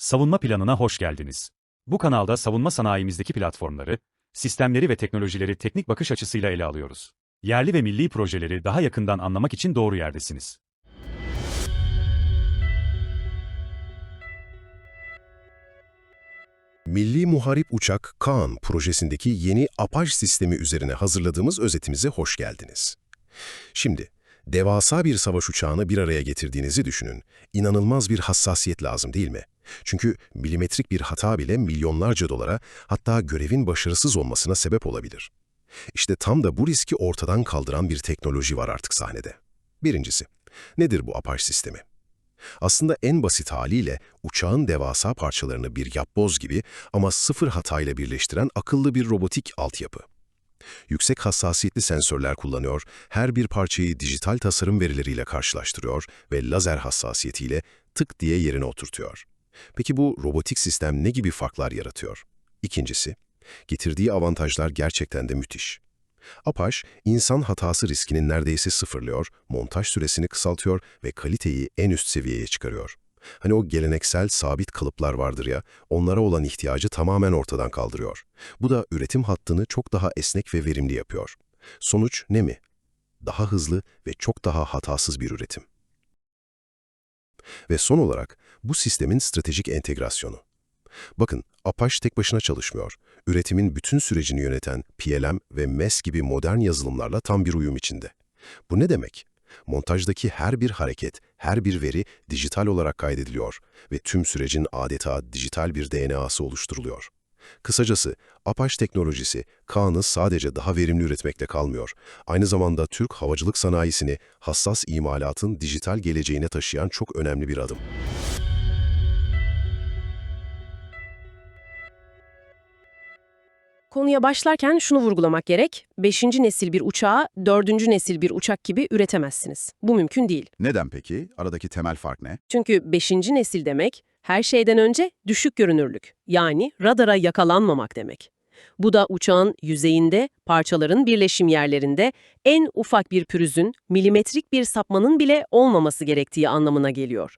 Savunma planına hoş geldiniz. Bu kanalda savunma sanayimizdeki platformları, sistemleri ve teknolojileri teknik bakış açısıyla ele alıyoruz. Yerli ve milli projeleri daha yakından anlamak için doğru yerdesiniz. Milli Muharip Uçak Kaan projesindeki yeni Apaj sistemi üzerine hazırladığımız özetimize hoş geldiniz. Şimdi, devasa bir savaş uçağını bir araya getirdiğinizi düşünün. İnanılmaz bir hassasiyet lazım değil mi? Çünkü milimetrik bir hata bile milyonlarca dolara, hatta görevin başarısız olmasına sebep olabilir. İşte tam da bu riski ortadan kaldıran bir teknoloji var artık sahnede. Birincisi, nedir bu Apaj sistemi? Aslında en basit haliyle uçağın devasa parçalarını bir yapboz gibi ama sıfır hatayla birleştiren akıllı bir robotik altyapı. Yüksek hassasiyetli sensörler kullanıyor, her bir parçayı dijital tasarım verileriyle karşılaştırıyor ve lazer hassasiyetiyle tık diye yerine oturtuyor. Peki bu robotik sistem ne gibi farklar yaratıyor? İkincisi, getirdiği avantajlar gerçekten de müthiş. Apache, insan hatası riskini neredeyse sıfırlıyor, montaj süresini kısaltıyor ve kaliteyi en üst seviyeye çıkarıyor. Hani o geleneksel sabit kalıplar vardır ya, onlara olan ihtiyacı tamamen ortadan kaldırıyor. Bu da üretim hattını çok daha esnek ve verimli yapıyor. Sonuç ne mi? Daha hızlı ve çok daha hatasız bir üretim. Ve son olarak bu sistemin stratejik entegrasyonu. Bakın, Apache tek başına çalışmıyor. Üretimin bütün sürecini yöneten PLM ve MES gibi modern yazılımlarla tam bir uyum içinde. Bu ne demek? Montajdaki her bir hareket, her bir veri dijital olarak kaydediliyor ve tüm sürecin adeta dijital bir DNA'sı oluşturuluyor. Kısacası, Apache teknolojisi, Kaan'ı sadece daha verimli üretmekle kalmıyor. Aynı zamanda Türk havacılık sanayisini hassas imalatın dijital geleceğine taşıyan çok önemli bir adım. Konuya başlarken şunu vurgulamak gerek. 5. nesil bir uçağı 4. nesil bir uçak gibi üretemezsiniz. Bu mümkün değil. Neden peki? Aradaki temel fark ne? Çünkü 5. nesil demek her şeyden önce düşük görünürlük. Yani radara yakalanmamak demek. Bu da uçağın yüzeyinde, parçaların birleşim yerlerinde en ufak bir pürüzün, milimetrik bir sapmanın bile olmaması gerektiği anlamına geliyor.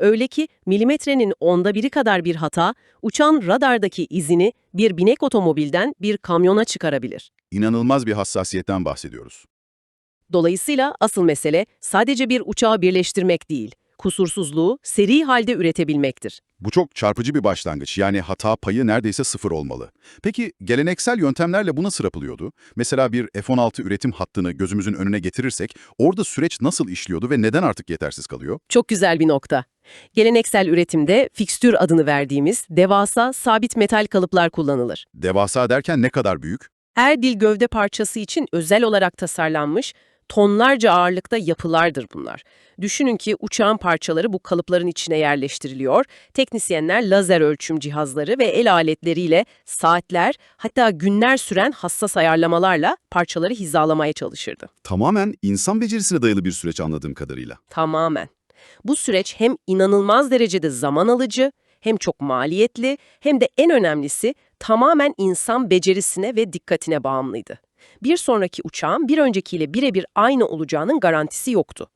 Öyle ki milimetrenin onda biri kadar bir hata, uçağın radardaki izini bir binek otomobilden bir kamyona çıkarabilir. İnanılmaz bir hassasiyetten bahsediyoruz. Dolayısıyla asıl mesele sadece bir uçağı birleştirmek değil, kusursuzluğu seri halde üretebilmektir. Bu çok çarpıcı bir başlangıç. Yani hata payı neredeyse sıfır olmalı. Peki geleneksel yöntemlerle bu nasıl yapılıyordu? Mesela bir F-16 üretim hattını gözümüzün önüne getirirsek orada süreç nasıl işliyordu ve neden artık yetersiz kalıyor? Çok güzel bir nokta. Geleneksel üretimde fikstür adını verdiğimiz devasa sabit metal kalıplar kullanılır. Devasa derken ne kadar büyük? Her dil gövde parçası için özel olarak tasarlanmış tonlarca ağırlıkta yapılardır bunlar. Düşünün ki uçağın parçaları bu kalıpların içine yerleştiriliyor. Teknisyenler lazer ölçüm cihazları ve el aletleriyle saatler hatta günler süren hassas ayarlamalarla parçaları hizalamaya çalışırdı. Tamamen insan becerisine dayalı bir süreç anladığım kadarıyla. Tamamen. Bu süreç hem inanılmaz derecede zaman alıcı, hem çok maliyetli, hem de en önemlisi tamamen insan becerisine ve dikkatine bağımlıydı. Bir sonraki uçağın bir öncekiyle birebir aynı olacağının garantisi yoktu.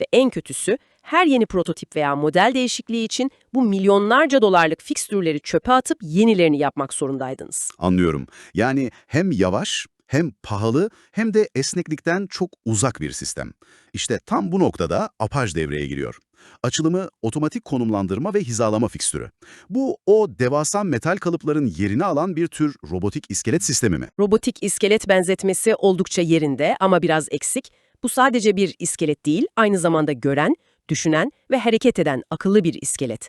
Ve en kötüsü, her yeni prototip veya model değişikliği için bu milyonlarca dolarlık fikstürleri çöpe atıp yenilerini yapmak zorundaydınız. Anlıyorum. Yani hem yavaş, hem pahalı, hem de esneklikten çok uzak bir sistem. İşte tam bu noktada Apaj devreye giriyor. Açılımı otomatik konumlandırma ve hizalama fikstürü. Bu o devasa metal kalıpların yerini alan bir tür robotik iskelet sistemi mi? Robotik iskelet benzetmesi oldukça yerinde ama biraz eksik. Bu sadece bir iskelet değil, aynı zamanda gören, düşünen ve hareket eden akıllı bir iskelet.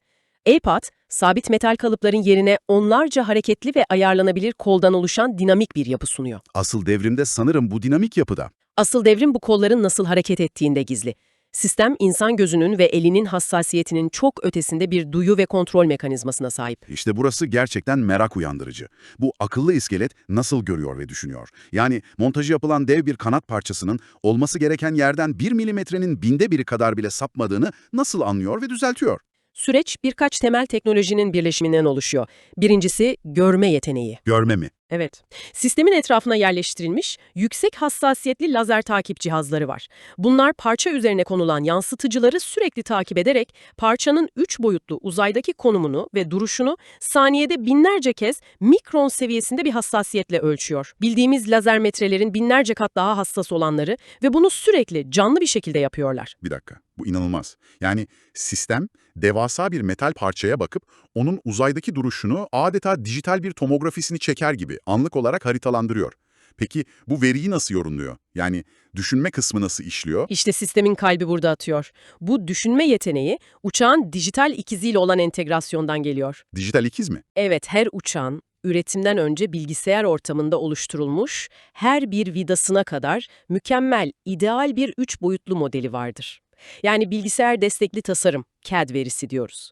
APAT, sabit metal kalıpların yerine onlarca hareketli ve ayarlanabilir koldan oluşan dinamik bir yapı sunuyor. Asıl devrimde sanırım bu dinamik yapıda. Asıl devrim bu kolların nasıl hareket ettiğinde gizli. Sistem, insan gözünün ve elinin hassasiyetinin çok ötesinde bir duyu ve kontrol mekanizmasına sahip. İşte burası gerçekten merak uyandırıcı. Bu akıllı iskelet nasıl görüyor ve düşünüyor? Yani montajı yapılan dev bir kanat parçasının olması gereken yerden 1 milimetrenin binde biri kadar bile sapmadığını nasıl anlıyor ve düzeltiyor? Süreç birkaç temel teknolojinin birleşiminden oluşuyor. Birincisi görme yeteneği. Görme mi? Evet. Sistemin etrafına yerleştirilmiş yüksek hassasiyetli lazer takip cihazları var. Bunlar parça üzerine konulan yansıtıcıları sürekli takip ederek parçanın 3 boyutlu uzaydaki konumunu ve duruşunu saniyede binlerce kez mikron seviyesinde bir hassasiyetle ölçüyor. Bildiğimiz lazer metrelerin binlerce kat daha hassas olanları ve bunu sürekli canlı bir şekilde yapıyorlar. Bir dakika, bu inanılmaz. Yani sistem devasa bir metal parçaya bakıp onun uzaydaki duruşunu adeta dijital bir tomografisini çeker gibi anlık olarak haritalandırıyor. Peki bu veriyi nasıl yorumluyor? Yani düşünme kısmı nasıl işliyor? İşte sistemin kalbi burada atıyor. Bu düşünme yeteneği uçağın dijital ikiziyle olan entegrasyondan geliyor. Dijital ikiz mi? Evet, her uçağın üretimden önce bilgisayar ortamında oluşturulmuş her bir vidasına kadar mükemmel, ideal bir üç boyutlu modeli vardır. Yani bilgisayar destekli tasarım, CAD verisi diyoruz.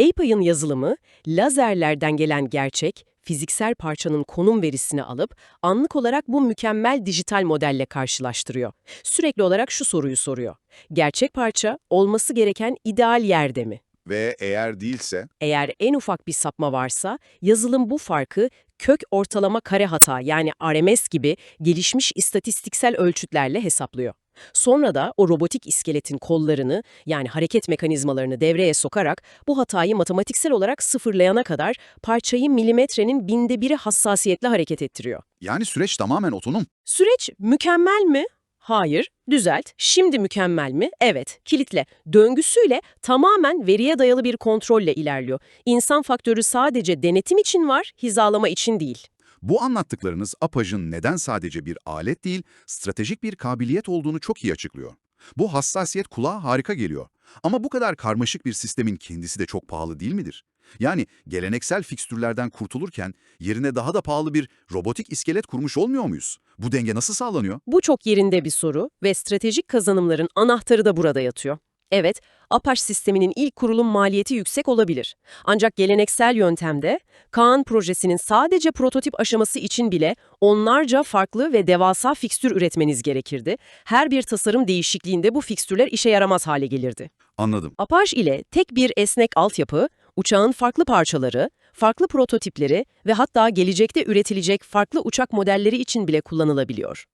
API'ın yazılımı, lazerlerden gelen gerçek, fiziksel parçanın konum verisini alıp anlık olarak bu mükemmel dijital modelle karşılaştırıyor. Sürekli olarak şu soruyu soruyor. Gerçek parça olması gereken ideal yerde mi? Ve eğer değilse? Eğer en ufak bir sapma varsa, yazılım bu farkı kök ortalama kare hata yani RMS gibi gelişmiş istatistiksel ölçütlerle hesaplıyor. Sonra da o robotik iskeletin kollarını yani hareket mekanizmalarını devreye sokarak bu hatayı matematiksel olarak sıfırlayana kadar parçayı milimetrenin binde biri hassasiyetle hareket ettiriyor. Yani süreç tamamen otonom. Süreç mükemmel mi? Hayır. Düzelt. Şimdi mükemmel mi? Evet. Kilitle. Döngüsüyle tamamen veriye dayalı bir kontrolle ilerliyor. İnsan faktörü sadece denetim için var, hizalama için değil. Bu anlattıklarınız APAJ'ın neden sadece bir alet değil, stratejik bir kabiliyet olduğunu çok iyi açıklıyor. Bu hassasiyet kulağa harika geliyor. Ama bu kadar karmaşık bir sistemin kendisi de çok pahalı değil midir? Yani geleneksel fikstürlerden kurtulurken yerine daha da pahalı bir robotik iskelet kurmuş olmuyor muyuz? Bu denge nasıl sağlanıyor? Bu çok yerinde bir soru ve stratejik kazanımların anahtarı da burada yatıyor. Evet, APAŞ sisteminin ilk kurulum maliyeti yüksek olabilir. Ancak geleneksel yöntemde Kaan projesinin sadece prototip aşaması için bile onlarca farklı ve devasa fikstür üretmeniz gerekirdi. Her bir tasarım değişikliğinde bu fikstürler işe yaramaz hale gelirdi. Anladım. APAŞ ile tek bir esnek altyapı, uçağın farklı parçaları, farklı prototipleri ve hatta gelecekte üretilecek farklı uçak modelleri için bile kullanılabiliyor.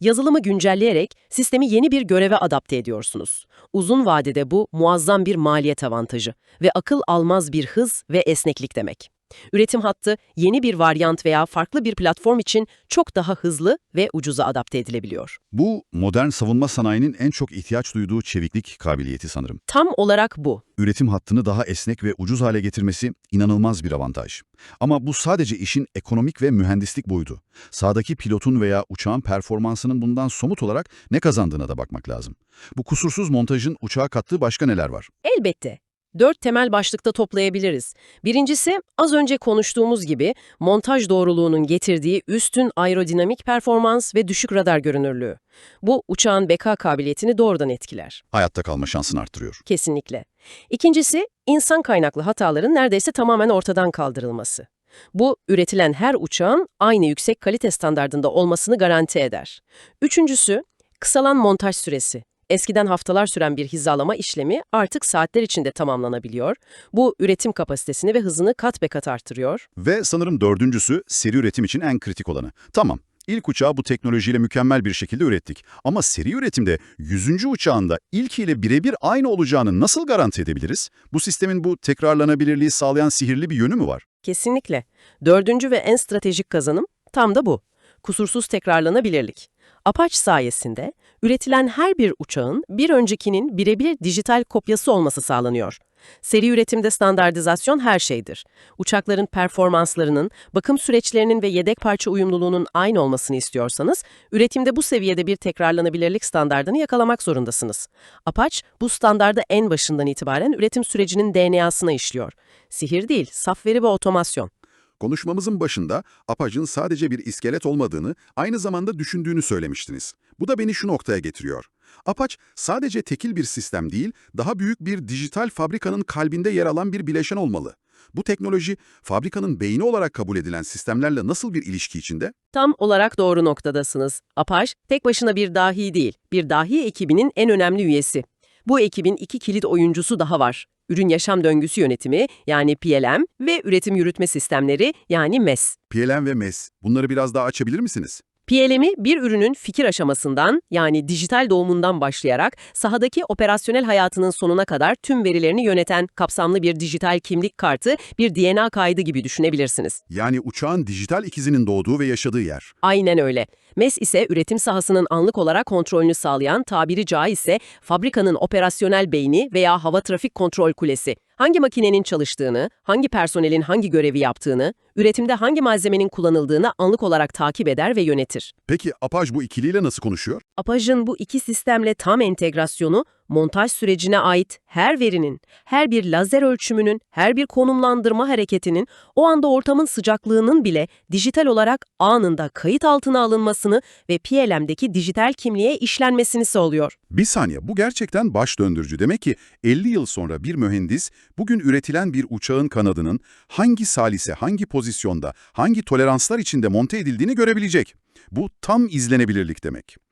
Yazılımı güncelleyerek sistemi yeni bir göreve adapte ediyorsunuz. Uzun vadede bu muazzam bir maliyet avantajı ve akıl almaz bir hız ve esneklik demek. Üretim hattı yeni bir varyant veya farklı bir platform için çok daha hızlı ve ucuza adapte edilebiliyor. Bu modern savunma sanayinin en çok ihtiyaç duyduğu çeviklik kabiliyeti sanırım. Tam olarak bu. Üretim hattını daha esnek ve ucuz hale getirmesi inanılmaz bir avantaj. Ama bu sadece işin ekonomik ve mühendislik boyutu. Sağdaki pilotun veya uçağın performansının bundan somut olarak ne kazandığına da bakmak lazım. Bu kusursuz montajın uçağa kattığı başka neler var? Elbette. Dört temel başlıkta toplayabiliriz. Birincisi, az önce konuştuğumuz gibi montaj doğruluğunun getirdiği üstün aerodinamik performans ve düşük radar görünürlüğü. Bu uçağın beka kabiliyetini doğrudan etkiler. Hayatta kalma şansını arttırıyor. Kesinlikle. İkincisi, insan kaynaklı hataların neredeyse tamamen ortadan kaldırılması. Bu, üretilen her uçağın aynı yüksek kalite standardında olmasını garanti eder. Üçüncüsü, kısalan montaj süresi. Eskiden haftalar süren bir hizalama işlemi artık saatler içinde tamamlanabiliyor. Bu üretim kapasitesini ve hızını kat be kat artırıyor. Ve sanırım dördüncüsü seri üretim için en kritik olanı. Tamam, ilk uçağı bu teknolojiyle mükemmel bir şekilde ürettik. Ama seri üretimde 100. uçağında ilkiyle birebir aynı olacağını nasıl garanti edebiliriz? Bu sistemin bu tekrarlanabilirliği sağlayan sihirli bir yönü mü var? Kesinlikle. Dördüncü ve en stratejik kazanım tam da bu. Kusursuz tekrarlanabilirlik. Apache sayesinde üretilen her bir uçağın bir öncekinin birebir dijital kopyası olması sağlanıyor. Seri üretimde standartizasyon her şeydir. Uçakların performanslarının, bakım süreçlerinin ve yedek parça uyumluluğunun aynı olmasını istiyorsanız, üretimde bu seviyede bir tekrarlanabilirlik standardını yakalamak zorundasınız. Apache, bu standarda en başından itibaren üretim sürecinin DNA'sına işliyor. Sihir değil, saf veri ve otomasyon. Konuşmamızın başında Apaj'ın sadece bir iskelet olmadığını, aynı zamanda düşündüğünü söylemiştiniz. Bu da beni şu noktaya getiriyor. Apaç sadece tekil bir sistem değil, daha büyük bir dijital fabrikanın kalbinde yer alan bir bileşen olmalı. Bu teknoloji, fabrikanın beyni olarak kabul edilen sistemlerle nasıl bir ilişki içinde? Tam olarak doğru noktadasınız. Apache, tek başına bir dahi değil, bir dahi ekibinin en önemli üyesi. Bu ekibin iki kilit oyuncusu daha var. Ürün yaşam döngüsü yönetimi yani PLM ve üretim yürütme sistemleri yani MES. PLM ve MES. Bunları biraz daha açabilir misiniz? PLM'i bir ürünün fikir aşamasından yani dijital doğumundan başlayarak sahadaki operasyonel hayatının sonuna kadar tüm verilerini yöneten kapsamlı bir dijital kimlik kartı, bir DNA kaydı gibi düşünebilirsiniz. Yani uçağın dijital ikizinin doğduğu ve yaşadığı yer. Aynen öyle. MES ise üretim sahasının anlık olarak kontrolünü sağlayan, tabiri caizse fabrikanın operasyonel beyni veya hava trafik kontrol kulesi. Hangi makinenin çalıştığını, hangi personelin hangi görevi yaptığını, üretimde hangi malzemenin kullanıldığını anlık olarak takip eder ve yönetir. Peki Apaj bu ikiliyle nasıl konuşuyor? Apaj'ın bu iki sistemle tam entegrasyonu, montaj sürecine ait her verinin, her bir lazer ölçümünün, her bir konumlandırma hareketinin, o anda ortamın sıcaklığının bile dijital olarak anında kayıt altına alınmasını ve PLM'deki dijital kimliğe işlenmesini sağlıyor. Bir saniye, bu gerçekten baş döndürücü. Demek ki 50 yıl sonra bir mühendis bugün üretilen bir uçağın kanadının hangi salise, hangi pozisyonda, hangi toleranslar içinde monte edildiğini görebilecek. Bu tam izlenebilirlik demek.